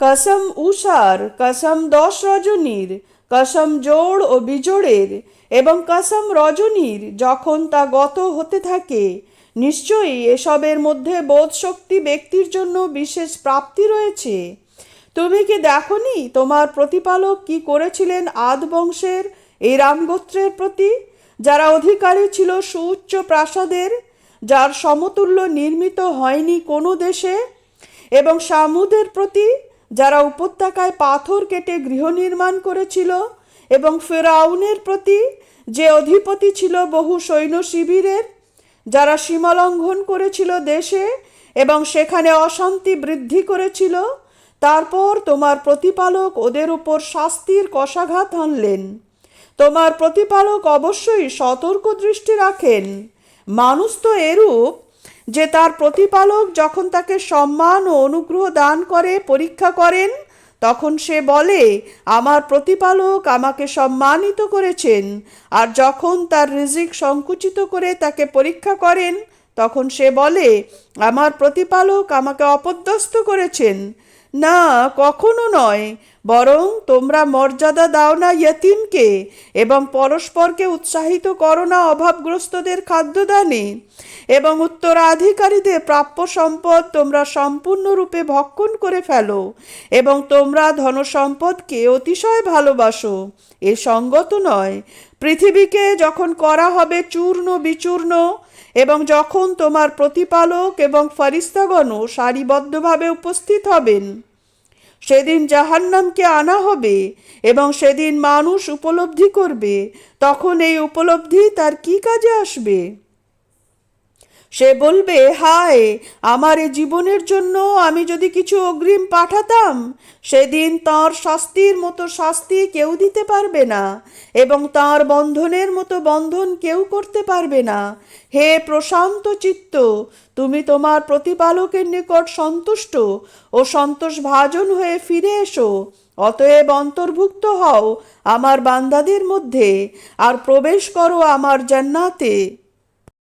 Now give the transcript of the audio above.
কসম উষার কসম দশ রজনীর, কসম জোড় ও বিজোড়ের এবং কসম রজনীর যখন তা গত হতে থাকে, নিশ্চয়ই এসবের মধ্যে বোধশক্তি ব্যক্তির জন্য বিশেষ প্রাপ্তি রয়েছে। তুমি কি দেখনি তোমার প্রতিপালক কি করেছিলেন আদ বংশের, এই রামগোত্রের প্রতি, যারা অধিকারী ছিল সুউচ্চ প্রাসাদের, যার সমতুল্য নির্মিত হয়নি কোনো দেশে? এবং সামুদের প্রতি যারা উপত্যকায় পাথর কেটে গৃহ নির্মাণ করেছিল এবং ফেরাউনের প্রতি যে অধিপতি ছিল বহু সৈন্য শিবিরের, যারা সীমালঙ্ঘন করেছিল দেশে এবং সেখানে অশান্তি বৃদ্ধি করেছিল, তারপর তোমার প্রতিপালক ওদের উপর শাস্তির কষাঘাত আনলেন। তোমার প্রতিপালক অবশ্যই সতর্ক দৃষ্টি রাখেন। মানুষ তো এরূপ যে তার প্রতিপালক যখন তাকে সম্মান ও অনুগ্রহ দান করে, পরীক্ষা করেন, তখন সে বলে, আমার প্রতিপালক আমাকে সম্মানিত করেছেন, আর যখন তার রিজিক সংকুচিত করে তাকে পরীক্ষা করেন, তখন সে বলে, আমার প্রতিপালক আমাকে অপদস্থ করেছেন না, কখনো নয়। বরং তোমরা মর্যাদা দাও না ইয়তিমকে এবং পরস্পরকে উৎসাহিত করো না অভাবগ্রস্তদের খাদ্যদানে। এবং উত্তরাধিকারীদের প্রাপ্য সম্পদ তোমরা সম্পূর্ণরূপে ভক্ষণ করে ফেলো এবং তোমরা ধনসম্পদকে অতিশয় ভালোবাসো। এ সঙ্গত নয়। পৃথিবীকে যখন করা হবে চূর্ণ বিচূর্ণ এবং যখন তোমার প্রতিপালক এবং ফারিস্তাগণও সারিবদ্ধভাবে উপস্থিত হবেন, সেদিন জাহান্নামকে আনা হবে এবং সেদিন মানুষ উপলব্ধি করবে, তখন এই উপলব্ধি তার কি কাজে আসবে? সে বলবে, হায়, আমার এ জীবনের জন্য আমি যদি কিছু অগ্রিম পাঠাতাম, সেদিন তার শাস্তির মতো শাস্তি কেউ দিতে পারবে না এবং তার বন্ধনের মতো বন্ধন কেউ করতে পারবে না। হে প্রশান্ত চিত্ত, তুমি তোমার প্রতিপালকের নিকট সন্তুষ্ট ও সন্তোষ ভাজন হয়ে ফিরে এসো। অতএব অন্তর্ভুক্ত হও আমার বান্দাদের মধ্যে আর প্রবেশ করো আমার জান্নাতে।